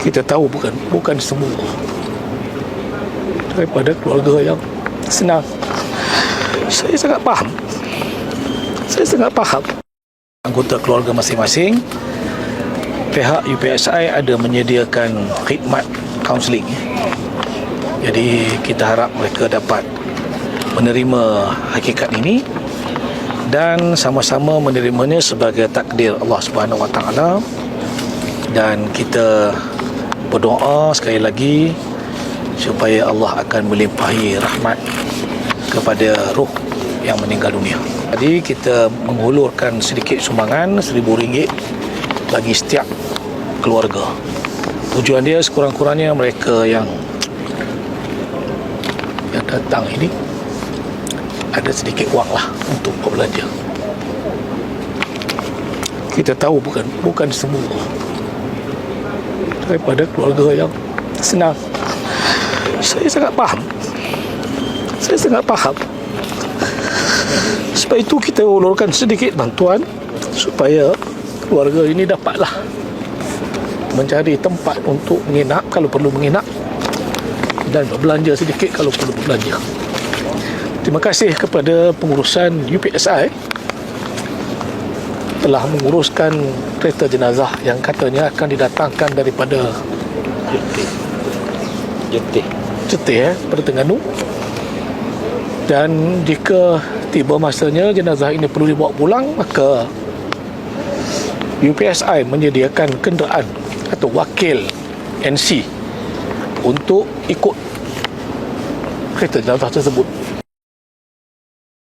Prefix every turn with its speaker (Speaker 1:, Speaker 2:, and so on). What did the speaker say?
Speaker 1: kita tahu bukan bukan semua. Daripada keluarga yang senang. Saya sangat faham. Saya sangat faham. Anggota keluarga masing-masing pihak UPSI ada menyediakan khidmat kaunseling jadi kita harap mereka dapat menerima hakikat ini dan sama-sama menerimanya sebagai takdir Allah Subhanahu Wa Taala. Dan kita berdoa sekali lagi supaya Allah akan melimpahi rahmat kepada roh yang meninggal dunia. Jadi kita menghulurkan sedikit sumbangan RM1,000 bagi setiap keluarga. Tujuan dia sekurang-kurangnya mereka yang yang datang ini ada sedikit wang lah untuk berbelanja. Kita tahu bukan bukan semua daripada keluarga yang senang. Saya sangat faham. Saya sangat faham. Sebab itu kita ulurkan sedikit bantuan supaya keluarga ini dapatlah mencari tempat untuk menginap kalau perlu menginap dan berbelanja sedikit kalau perlu berbelanja. Terima kasih kepada pengurusan UPSI telah menguruskan kereta jenazah yang katanya akan didatangkan daripada
Speaker 2: Jetih.
Speaker 1: Jetih eh, pada Terengganu. Dan jika tiba masanya jenazah ini perlu dibawa pulang maka UPSI menyediakan kenderaan atau wakil NC untuk ikut kereta jenazah tersebut